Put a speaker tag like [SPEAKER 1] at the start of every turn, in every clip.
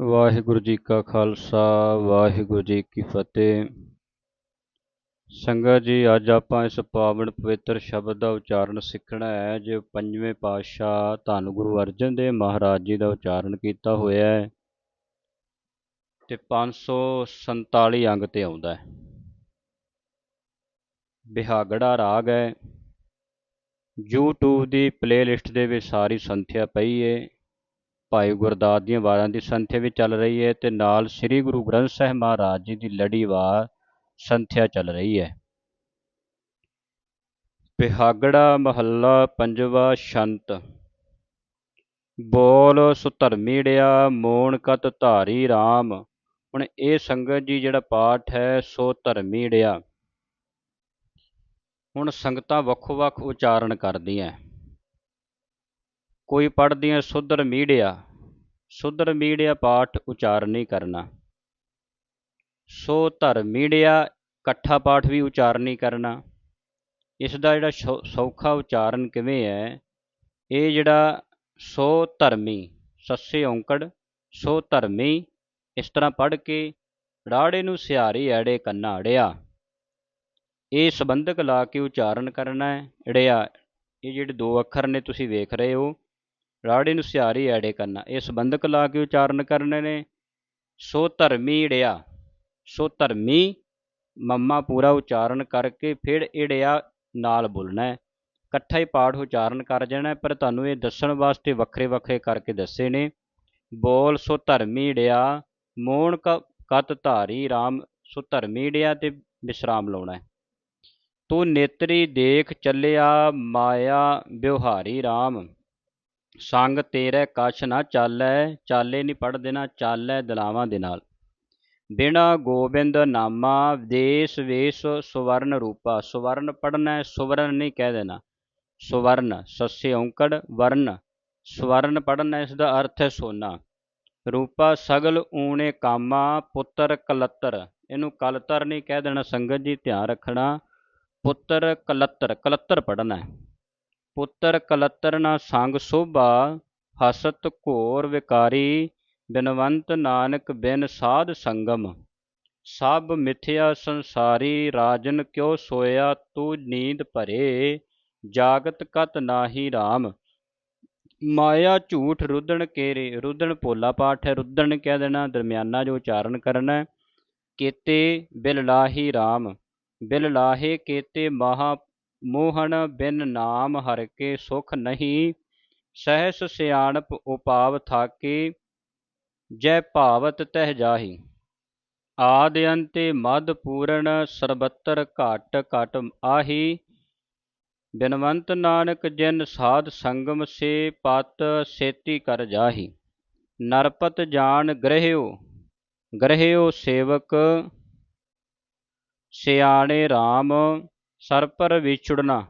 [SPEAKER 1] ਵਾਹਿਗੁਰੂ ਜੀ ਕਾ ਖਾਲਸਾ, ਵਾਹਿਗੁਰੂ ਜੀ ਕੀ ਫਤਿਹ। ਸੰਗਤ ਜੀ, ਅੱਜ ਆਪਾਂ ਇਸ ਪਾਵਨ ਪਵਿੱਤਰ ਸ਼ਬਦ ਦਾ ਉਚਾਰਨ ਸਿੱਖਣਾ ਹੈ, ਜੋ ਪੰਜਵੇਂ ਪਾਤਸ਼ਾਹ ਧੰਨ ਗੁਰੂ ਅਰਜਨ ਦੇਵ ਮਹਾਰਾਜ ਜੀ ਦਾ ਉਚਾਰਨ ਕੀਤਾ ਹੋਇਆ ਹੈ ਤੇ 547 ਅੰਗ ਤੇ ਆਉਂਦਾ ਹੈ। ਬਿਹਾਗੜਾ ਰਾਗ ਹੈ, YouTube ਦੀ ਪਲੇਲਿਸਟ ਦੇ ਵਿੱਚ ਸਾਰੀ ਸੰਥਿਆ ਪਈ ਹੈ ਭਾਈ ਗੁਰਦਾਸ ਦੀਆਂ ਵਾਰਾਂ ਦੀ ਸੰਥਿਆ ਵੀ ਚੱਲ ਰਹੀ ਹੈ ਤੇ ਨਾਲ ਸ੍ਰੀ ਗੁਰੂ ਗ੍ਰੰਥ ਸਾਹਿਬ ਮਹਾਰਾਜ ਜੀ ਦੀ ਲੜੀਵਾਰ ਸੰਥਿਆ ਚੱਲ ਰਹੀ ਹੈ। ਪਿਹਾਗੜਾ ਮਹੱਲਾ ਪੰਜਵਾ ਸ਼ੰਤ। ਬੋਲ ਸੁਧਰਮੀੜਿਆ ਮੋਣ ਕਤ ਧਾਰੀ RAM ਹੁਣ ਇਹ ਸੰਗਤ ਜੀ ਜਿਹੜਾ ਪਾਠ ਹੈ, ਸੋ ਧਰਮੀੜਿਆ ਹੁਣ ਸੰਗਤਾਂ ਵੱਖੋ-ਵੱਖ ਉਚਾਰਨ ਕਰਦੀਆਂ। ਕੋਈ ਪੜ੍ਹਦੀਆਂ ਸੁਧਰ ਮੀੜਿਆ ਸੁਧਰ ਮੀੜਿਆ ਪਾਠ ਉਚਾਰਨ ਨਹੀਂ ਕਰਨਾ। ਸੋ ਧਰ ਮੀੜਿਆ, ਇਕੱਠਾ ਪਾਠ ਵੀ ਉਚਾਰਨ ਨਹੀਂ ਕਰਨਾ। ਇਸ ਦਾ ਜਿਹੜਾ ਸੌਖਾ ਉਚਾਰਨ ਕਿਵੇਂ ਹੈ? ਇਹ ਜਿਹੜਾ ਸੋ ਧਰਮੀ ਸੱਸੇ ਔਂਕੜ, ਸੋ ਧਰਮੀ ਇਸ ਤਰ੍ਹਾਂ ਪੜ੍ਹ ਕੇ ਰਾੜੇ ਨੂੰ ਸਿਹਾਰੀ ਐੜੇ ਕੰਨਾ ਅੜਿਆ। ਇਹ ਸੰਬੰਧਕ ਲਾ ਕੇ ਉਚਾਰਨ ਕਰਨਾ ਹੈ। ਅੜਿਆ, ਇਹ ਜਿਹੜੇ ਦੋ ਅੱਖਰ ਨੇ ਤੁਸੀਂ ਵੇਖ ਰਹੇ ਹੋ ਰਾੜੇ ਨੂੰ ਸਿਹਾਰੀ ਐੜੇ ਕਰਨਾ। ਇਹ ਸੰਬੰਧਕ ਲਾ ਕੇ ਉਚਾਰਨ ਕਰਨੇ ਨੇ। ਸੋ ਧਰਮੀ ੜਿਆ। ਸੋ ਧਰਮੀ ਮੰਮਾ ਪੂਰਾ ਉਚਾਰਨ ਕਰਕੇ ਫਿਰ ੜਿਆ ਨਾਲ ਬੋਲਣਾ ਇਕੱਠਾ ਹੀ ਪਾਠ ਉਚਾਰਨ ਕਰ ਜਾਣਾ ਪਰ ਤੁਹਾਨੂੰ ਇਹ ਦੱਸਣ ਵਾਸਤੇ ਵੱਖਰੇ ਵੱਖਰੇ ਕਰਕੇ ਦੱਸੇ ਨੇ। ਬੋਲ, ਸੋ ਧਰਮੀ ੜਿਆ। ਮੋਣ ਕਤ ਧਾਰੀ RAM ਸੋ ਧਰਮੀ ੜਿਆ ਤੇ ਵਿਸਰਾਮ ਲਾਉਣਾ ਹੈ। ਤੂੰ ਨੇਤਰੀ ਦੇਖ ਚੱਲਿਆ, ਮਾਇਆ ਵਿਵਹਾਰੀ RAM ਸੰਗ ਤੇਰੇ ਕਛ ਨਾ ਚਾਲੈ, ਚਾਲੇ ਨਹੀਂ ਪੜ ਦੇਣਾ, ਚਾਲੈ ਦਲਾਵਾਂ ਦੇ ਨਾਲ। ਬਿਨਾ ਗੋਬਿੰਦ ਨਾਮਾ, ਦੇਸ ਵੇਸ ਸੁਵਰਨ ਰੂਪਾ। ਸੁਵਰਨ ਪੜਨਾ ਸੁਵਰਨ ਨਹੀਂ ਕਹਿ ਦੇਣਾ। ਸੁਵਰਨ, ਸੱਸੇ ਔਂਕੜ, ਵਰਨ। ਸਵਰਨ ਪੜਨਾ ਇਸ ਦਾ ਅਰਥ ਹੈ ਸੋਨਾ। ਰੂਪਾ ਸਗਲ ਊਣੇ ਕਾਮਾ, ਪੁੱਤਰ ਕਲੱਤਰ। ਇਹਨੂੰ ਕਲਤਰ ਨਹੀਂ ਕਹਿ ਦੇਣਾ, ਸੰਗਤ ਜੀ ਧਿਆਨ ਰੱਖਣਾ। ਪੁੱਤਰ ਕਲੱਤਰ ਕਲੱਤਰ ਪੜਨਾ ਪੁੱਤਰ ਕਲੱਤਰ ਨਾ ਸੰਗ ਸੋਭਾ, ਹਸਤ ਘੋਰ ਵਿਕਾਰੀ, ਬਿਨਵੰਤ ਨਾਨਕ ਬਿਨ ਸਾਧ ਸੰਗਮ। ਸਭ ਮਿਥਿਆ ਸੰਸਾਰੀ, ਰਾਜਨ ਕਿਉ ਸੋਇਆ ਤੂੰ ਨੀਂਦ ਭਰੇ, ਜਾਗਤ ਕਤ ਨਾਹੀ RAM ਮਾਇਆ ਝੂਠ ਰੁੱਦਣ ਕੇਰੇ ਰੁੱਦਣ ਭੋਲਾ ਪਾਠ ਹੈ ਰੁੱਦਣ ਕਹਿ ਦੇਣਾ, ਦਰਮਿਆਨਾ ਜੋ ਉਚਾਰਨ ਕਰਨਾ ਕੇਤੇ ਬਿਲ ਲਾਹੀ RAM ਬਿਲ ਲਾਹੇ ਕੀਤੇ ਮਹਾ ਮੋਹਣ ਬਿਨ ਨਾਮ ਹਰ ਕੇ ਸੁਖ ਨਹੀਂ, ਸਹਿਸ ਸਿਆਣਪ ਉਪਾਵ ਥਾਕੇ, ਜੈ ਭਾਵਤ ਤਹਿ ਜਾਹੀ। ਆਦ ਅੰਤੇ ਮਦ ਪੂਰਨ ਸਰਬੱਤਰ ਘਟ ਘਟ ਆਹੀ, ਬਿਨਵੰਤ ਨਾਨਕ ਜਿਨ ਸਾਧ ਸੰਗਮ ਸੇ ਪਤ ਸੇਤੀ ਕਰ ਜਾਹੀ। ਨਰਪਤ ਜਾਣ ਗ੍ਰਹਿਓ ਗ੍ਰਹਿਓ ਸੇਵਕ, ਸਿਆਣੇ RAM ਸਰਪਰ ਵਿਛੁੜਨਾ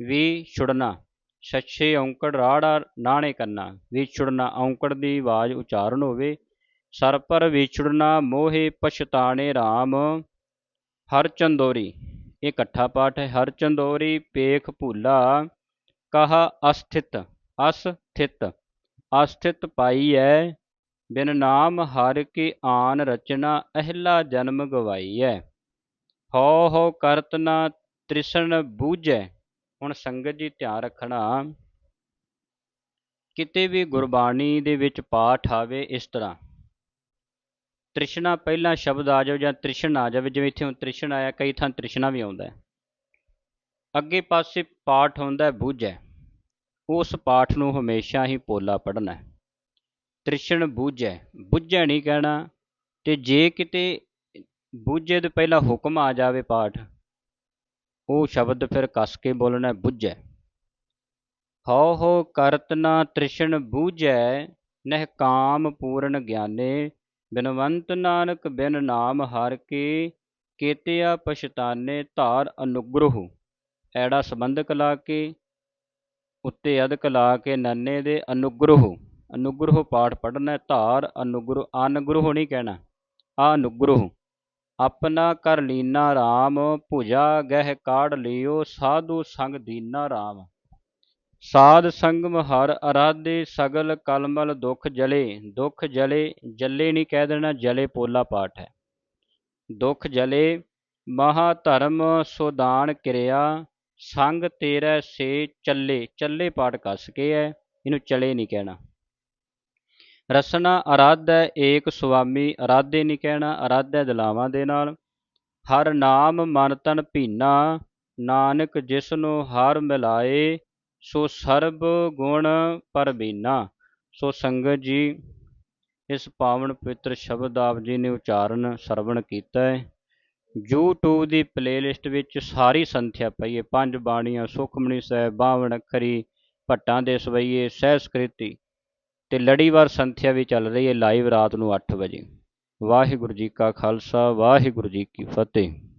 [SPEAKER 1] ਵੀ ਛੁੜਨਾ ਛੱਛੇ ਔਂਕੜ ਰਾੜਾ ਨਾਣੇ ਕਰਨਾ ਵਿਛੁੜਨਾ ਔਂਕੜ ਦੀ ਆਵਾਜ਼ ਉਚਾਰਨ ਹੋਵੇ। ਸਰਪਰ ਵਿਛੁੜਨਾ ਮੋਹੇ ਪਛਤਾਣੇ RAM ਹਰ ਚੰਦੋਰੀ, ਇਹ ਇਕੱਠਾ ਪਾਠ ਹੈ। ਹਰ ਚੰਦੋਰੀ ਪੇਖ ਭੂਲਾ, ਕਹਾ ਅਸਥਿਤ ਅਸਥਿਤ ਅਸਥਿਤ ਪਾਈ ਹੈ ਬਿਨ ਨਾਮ ਹਰ ਕੇ ਆਨ ਰਚਨਾ, ਅਹਿਲਾ ਜਨਮ ਗਵਾਈ ਹੈ ਹੋ ਹੋ ਕਰਤ ਨਾ ਤ੍ਰਿਸ਼ਨ ਬੂਝੈ, ਹੁਣ ਸੰਗਤ ਜੀ ਧਿਆਨ ਰੱਖਣਾ। ਕਿਤੇ ਵੀ ਗੁਰਬਾਣੀ ਦੇ ਵਿੱਚ ਪਾਠ ਆਵੇ ਇਸ ਤਰ੍ਹਾਂ। ਤ੍ਰਿਸ਼ਨਾ ਪਹਿਲਾ ਸ਼ਬਦ ਆ ਜਾਵੇ ਜਾਂ ਤ੍ਰਿਸ਼ਨ ਆ ਜਾਵੇ, ਜਿਵੇਂ ਇੱਥੇ ਹੁਣ ਤ੍ਰਿਸ਼ਨ ਆਇਆ, ਕਈ ਥਾਂ ਤ੍ਰਿਸ਼ਨਾ ਵੀ ਆਉਂਦਾ ਹੈ। ਅੱਗੇ ਪਾਸੇ ਪਾਠ ਹੁੰਦਾ ਹੈ ਬੂਝੈ। ਉਸ ਪਾਠ ਨੂੰ ਹਮੇਸ਼ਾ ਹੀ ਪੋਲਾ ਪੜਨਾ ਹੈ। ਤ੍ਰਿਸ਼ਨ ਬੂਝੈ। ਬੁੱਝੈ ਨਹੀਂ ਕਹਿਣਾ, ਤੇ ਜੇ ਕਿਤੇ ਬੂਝੇ ਤੋਂ ਪਹਿਲਾਂ ਹੁਕਮ ਆ ਜਾਵੇ ਪਾਠ ਉਹ ਸ਼ਬਦ ਫਿਰ ਕੱਸ ਕੇ ਬੋਲਣਾ ਬੁੱਝੈ। ਹਉ ਹੋ ਕਰਤ ਨਾ ਤ੍ਰਿਸ਼ਨ ਬੂਝੈ, ਨਹਿ ਕਾਮ ਪੂਰਨ ਗਿਆਨੇ। ਬਿਨਵੰਤ ਨਾਨਕ ਬਿਨ ਨਾਮ ਹਰ ਕੇ, ਕੇਤਿਆ ਪਛਤਾਨੇ ਧਾਰ ਅਨੁਗ੍ਰਹ। ਐੜਾ ਸੰਬੰਧਕ ਲਾ ਕੇ, ਉੱਤੇ ਅਦਕ ਲਾ ਕੇ ਨੰਨੇ ਦੇ ਅਨੁਗ੍ਰਹ। ਅਨੁਗ੍ਰਹ ਪਾਠ ਪੜਨਾ ਧਾਰ ਅਨੁਗ੍ਰਹ ਅਨੁਗ੍ਰਹ ਨਹੀਂ ਕਹਿਣਾ। ਆ ਅਨੁਗ੍ਰਹ। ਆਪਣਾ ਕਰ ਲੀਨਾ RAM ਭੁਜਾ ਗਹਿ ਕਾੜ ਲਿਓ, ਸਾਧੂ ਸੰਗ ਦੀਨਾ RAM ਸਾਧ ਸੰਗਮ ਹਰ ਅਰਾਧੇ, ਸਗਲ ਕਲਮਲ ਦੁਖ ਜਲੇ ਦੁਖ ਜਲੇ ਜਲੇ ਨਹੀਂ ਕਹਿ ਦੇਣਾ, ਜਲੇ ਪੋਲਾ ਪਾਠ ਹੈ। ਦੁਖ ਜਲੇ, ਮਹਾ ਧਰਮ ਸੁਦਾਨ ਕਿਰਿਆ, ਸੰਗ ਤੇਰਾ ਸੇ ਚੱਲੇ ਚੱਲੇ ਪਾਠ ਕੱਸ ਕੇ ਹੈ, ਇਹਨੂੰ ਚਲੇ ਨਹੀਂ ਕਹਿਣਾ। ਰਸਨਾ ਅਰਾਧ ਹੈ ਏਕ ਸੁਆਮੀ, ਅਰਾਧੇ ਨਹੀਂ ਕਹਿਣਾ, ਅਰਾਧੈ ਹੈ ਦਲਾਵਾਂ ਦੇ ਨਾਲ। ਹਰ ਨਾਮ ਮਨ ਤਨ ਭੀਨਾ, ਨਾਨਕ ਜਿਸ ਨੂੰ ਹਰ ਮਿਲਾਏ, ਸੋ ਸਰਬ ਗੁਣ ਪਰਬੀਨਾ ਸੋ ਸੰਗਤ ਜੀ, ਇਸ ਪਾਵਨ ਪਵਿੱਤਰ ਸ਼ਬਦ ਆਪ ਜੀ ਨੇ ਉਚਾਰਨ, ਸਰਵਣ ਕੀਤਾ ਹੈ। YouTube ਦੀ ਪਲੇਲਿਸਟ ਵਿੱਚ ਸਾਰੀ ਸੰਥਿਆ ਪਈ ਹੈ। ਪੰਜ ਬਾਣੀਆਂ ਸੁਖਮਣੀ ਸਾਹਿਬ ਬਾਵਣ ਅੱਖਰੀ, ਭੱਟਾਂ ਦੇ ਸਵਈਏ, ਸਹਿਸਕ੍ਰਿਤੀ। ਤੇ ਲੜੀਵਾਰ ਸੰਥਿਆ ਵੀ ਚੱਲ ਰਹੀ ਹੈ ਲਾਈਵ ਰਾਤ ਨੂੰ 8 ਵਜੇ। ਵਾਹਿਗੁਰੂ ਜੀ ਕਾ ਖਾਲਸਾ, ਵਾਹਿਗੁਰੂ ਜੀ ਕੀ ਫਤਿਹ।